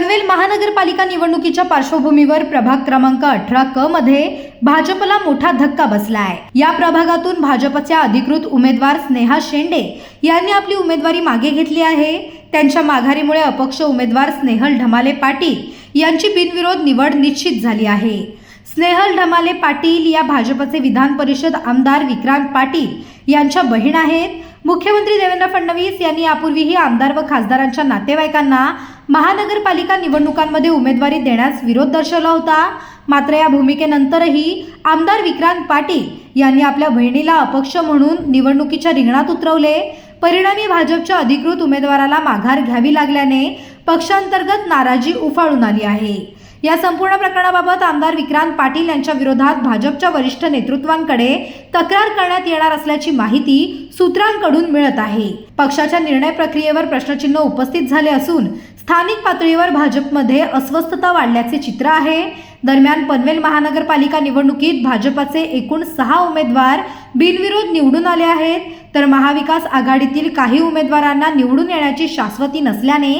पनवेल महानगरपालिका निवडणुकीच्या पार्श्वभूमीवर प्रभाग क्रमांक अठरा क मध्ये भाजपला मोठा धक्का बसलाय. या प्रभागातून भाजपच्या अधिकृत उमेदवार स्नेहा शेंडे यांनी आपली उमेदवारी मागे घेतली आहे. त्यांच्या माघारीमुळे अपक्ष उमेदवार स्नेहल ढमाले पाटील यांची बिनविरोध निवड निश्चित झाली आहे. स्नेहल ढमाले पाटील या भाजपचे विधान परिषद आमदार विक्रांत पाटील यांच्या बहीण आहेत. मुख्यमंत्री देवेंद्र फडणवीस यांनी यापूर्वीही आमदार व खासदारांच्या नातेवाईकांना महानगरपालिका निवडणुकांमध्ये उमेदवारी देण्यास विरोध दर्शवला होता. मात्र या भूमिकेनंतरही आमदार विक्रांत पाटील यांनी आपल्या बहिणीला अपक्ष म्हणून निवडणुकीच्या रिंगणात उतरवले. परिणामी भाजपच्या अधिकृत उमेदवाराला माघार घ्यावी लागल्याने पक्षांतर्गत नाराजी उफाळून आली आहे. या संपूर्ण प्रकरणाबाबत आमदार विक्रांत पाटील यांच्या विरोधात भाजपच्या वरिष्ठ नेतृत्वांकडे तक्रार करण्यात येणार असल्याची माहिती सूत्रांकडून मिळत आहे. पक्षाच्या निर्णय प्रक्रियेवर प्रश्नचिन्ह उपस्थित झाले असून स्थानिक पातळीवर भाजपमध्ये अस्वस्थता वाढल्याचे चित्र आहे. दरम्यान पनवेल महानगरपालिका निवडणुकीत भाजपाचे एकूण सहा उमेदवार बिनविरोध निवडून आले आहेत. तर महाविकास आघाडीतील काही उमेदवारांना निवडून येण्याची शाश्वती नसल्याने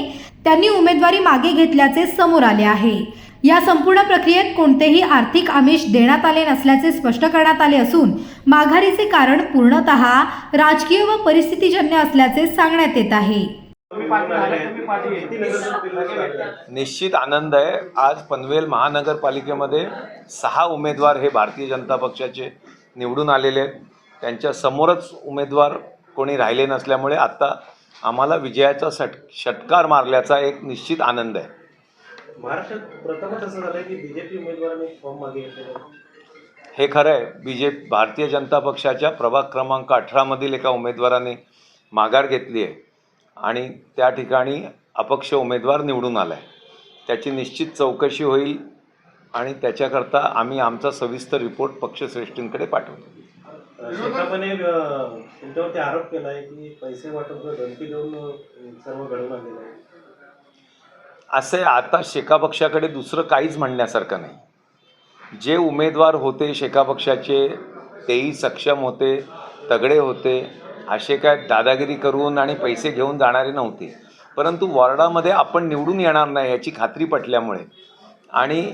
त्यांनी उमेदवारी मागे घेतल्याचे समोर आले आहे. या संपूर्ण प्रक्रियेत कोणतेही आर्थिक आमिष देण्यात आले नसल्याचे स्पष्ट करण्यात आले असून माघारीचे कारण पूर्णतः राजकीय व परिस्थितीजन्य असल्याचे सांगण्यात येत आहे. निश्चित आनंद आहे. आज पनवेल महानगरपालिकेमध्ये सहा उमेदवार हे भारतीय जनता पक्षाचे निवडून आलेले आहेत. त्यांच्या समोरच उमेदवार कोणी राहिले नसल्यामुळे आत्ता आम्हाला विजयाचा षट षटकार मारल्याचा एक निश्चित आनंद आहे. महाराष्ट्रात प्रथमच असं झालंय की बीजेपी उमेदवाराने फॉर्म मागे घेतलेला आहे. हे खरं आहे. बी जे भारतीय जनता पक्षाच्या प्रभाग क्रमांक अठरामधील एका उमेदवाराने माघार घेतली आहे. आणि त्या ठिकाणी अपक्ष उमेदवार निवडून आला आहे त्याची निश्चित चौकशी होईल आणि त्याच्याकरता आम्ही आमचा सविस्तर रिपोर्ट पक्षश्रेष्ठींकडे पाठवतो. तुमच्यावरती आरोप केला आहे की पैसे वाटप धमकी देऊन अं, सर्व घडवून आणलेलं आहे. असं आता शेका पक्षाकडे दुसरं काहीच म्हणण्यासारखं नाही. जे उमेदवार होते शेका पक्षाचे तेही सक्षम होते तगडे होते. असे काय दादागिरी करून आणि पैसे घेऊन जाणारे नव्हते. परंतु वॉर्डामध्ये आपण निवडून येणार नाही याची खात्री पटल्यामुळे आणि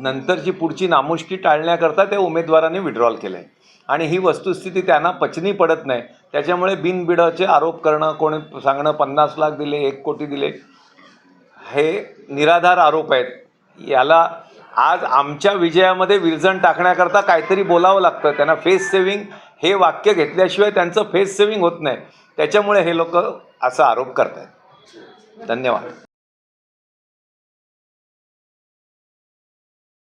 नंतरची पुढची नामुष्की टाळण्याकरता त्या उमेदवाराने विड्रॉल केलं आहे आणि ही वस्तुस्थिती त्यांना पचनी पडत नाही. त्याच्यामुळे बिनबिडाचे आरोप करणं कोणी सांगणं पन्नास लाख दिले एक कोटी दिले हे निराधार आरोप आहेत. याला आज आमच्या विजयामध्ये विरजण टाकण्याकरता काहीतरी बोलावं लागतं. त्यांना फेस सेविंग हे वाक्य घेतल्याशिवाय त्यांचं फेस सेविंग होत नाही. त्याच्यामुळे हे लोक असा आरोप करत आहेत धन्यवाद.